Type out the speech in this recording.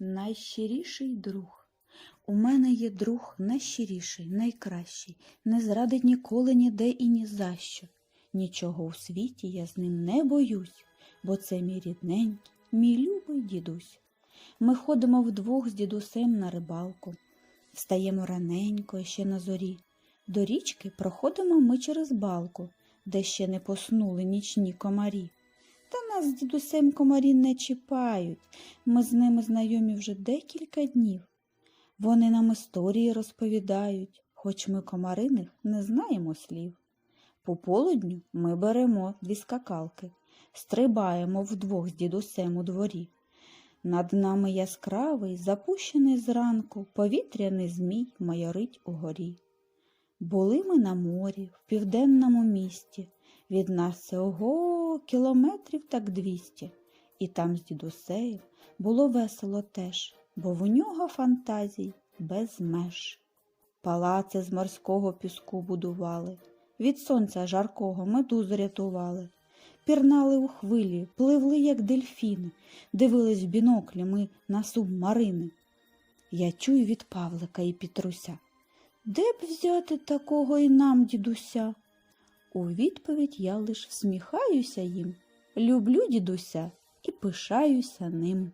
Найщиріший друг. У мене є друг найщиріший, найкращий, не зрадить ніколи ніде і ні за що. Нічого у світі я з ним не боюсь, бо це мій рідненький, мій любий дідусь. Ми ходимо вдвох з дідусем на рибалку, встаємо раненько ще на зорі. До річки проходимо ми через балку, де ще не поснули нічні комарі. Нас з дідусем комарі не чіпають. Ми з ними знайомі вже декілька днів. Вони нам історії розповідають, хоч ми комариних не знаємо слів. По полудню ми беремо дві скакалки, стрибаємо вдвох з дідусем у дворі. Над нами яскравий, запущений зранку, повітряний змій майорить угорі. Були ми на морі, в південному місті. Від нас це ого, кілометрів так двісті. І там з дідусею було весело теж, бо в нього фантазій без меж. Палаци з морського піску будували, від сонця жаркого медуз рятували, пірнали у хвилі, пливли, як дельфіни, дивились в на субмарини. Я чую від Павлика і Пітруся. Де б взяти такого і нам, дідуся? У відповідь я лиш всміхаюся їм, люблю дідуся і пишаюся ним.